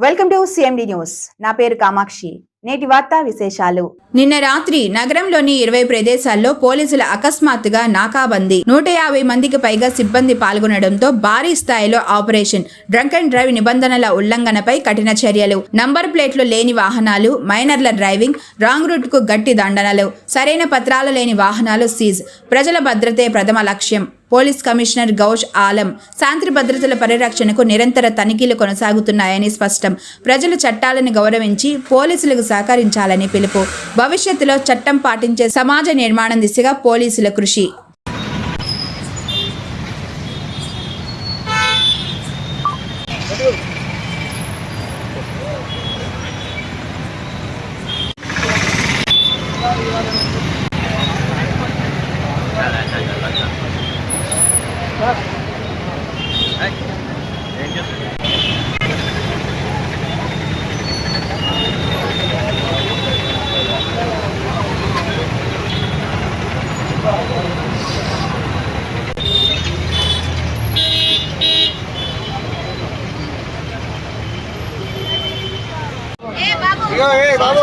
Welcome to CMD news నా పేరు కామాక్షి. నేటి వార్తా విశేషాలు. నిన్న రాత్రి నగరంలోని ఇరవై ప్రదేశాల్లో పోలీసుల అకస్మాత్తుగా నాకాబందీ. నూట యాభై మందికి పైగా సిబ్బంది పాల్గొనడంతో భారీ స్థాయిలో ఆపరేషన్ డ్రంక్ అండ్ డ్రైవ్ నిబంధనల ఉల్లంఘనపై కఠిన చర్యలు. నంబర్ ప్లేట్లు లేని వాహనాలు మైనర్ల డ్రైవింగ్ రాంగ్ రూట్కు గట్టి దండనలు సరైన పత్రాలు లేని వాహనాలు సీజ్. ప్రజల భద్రతే ప్రథమ లక్ష్యం. పోలీస్ కమిషనర్ గౌష్ ఆలం శాంతి భద్రతల పరిరక్షణకు నిరంతర తనిఖీలు కొనసాగుతున్నాయని స్పష్టం. ప్రజలు చట్టాలను గౌరవించి పోలీసులకు సహకరించాలని పిలుపు. భవిష్యత్తులో చట్టం పాటించే సమాజ నిర్మాణం దిశగా పోలీసుల కృషి. Hey, Babu. Hey, Babu.